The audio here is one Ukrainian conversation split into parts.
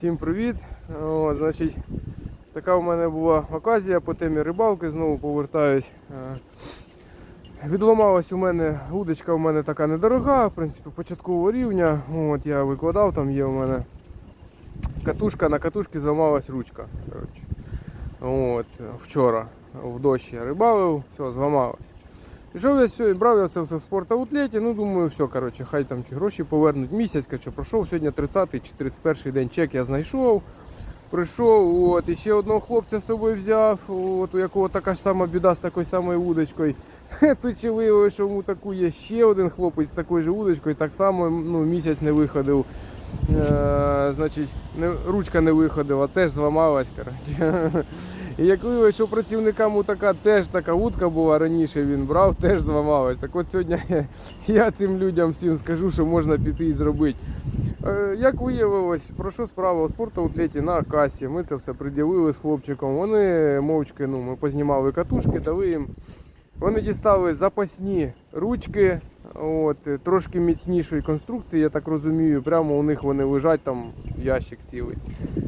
Всім привіт! О, значить, така в мене була оказія по темі рибалки, знову повертаюсь. Е, Відламалась у мене удочка у мене така недорога, в принципі, початкового рівня. От я викладав, там є у мене катушка, на катушці зламалась ручка. От, вчора в дощ я рибалив, все, зламалась. Пішов я все, брав я це все в спортаутлеті, ну думаю, все, коротше, хай там чи гроші повернуть місяць, коротше, пройшов сьогодні 30 чи 31 день чек я знайшов. Прийшов, от, і ще одного хлопця з собою взяв, от, у якого така ж сама біда з такою самою удочкою. Тут ще виявилося, що йому таку є ще один хлопець з такою ж удочкою, так само ну, місяць не виходив. Е, значить, не, ручка не виходила, теж зламалась. Коротше. І як виявилося, що працівникам така теж така утка була раніше, він брав, теж зламалась. Так от сьогодні я цим людям всім скажу, що можна піти і зробити. Е, Як виявилось, про що справа у спортаутлеті на касі. Ми це все приділили з хлопчиком. Вони мовчки, ну, ми познімали катушки, дали їм. Вони дістали запасні ручки, от, е, трошки міцнішої конструкції, я так розумію. Прямо у них вони лежать там ящик цілий.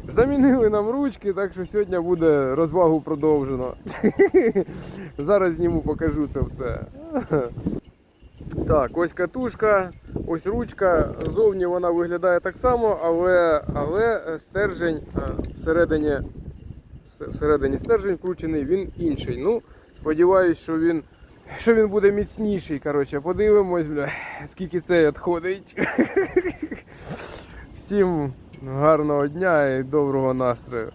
Замінили нам ручки, так що сьогодні буде розвагу продовжено. Зараз зніму, покажу це все. Так, ось катушка, ось ручка. Зовні вона виглядає так само, але, але стержень е, всередині, всередині стержень вкручений, він інший. Ну, сподіваюсь, що він, що він буде міцніший. Коротше, подивимось, бля, скільки це відходить. Всім гарного дня і доброго настрою.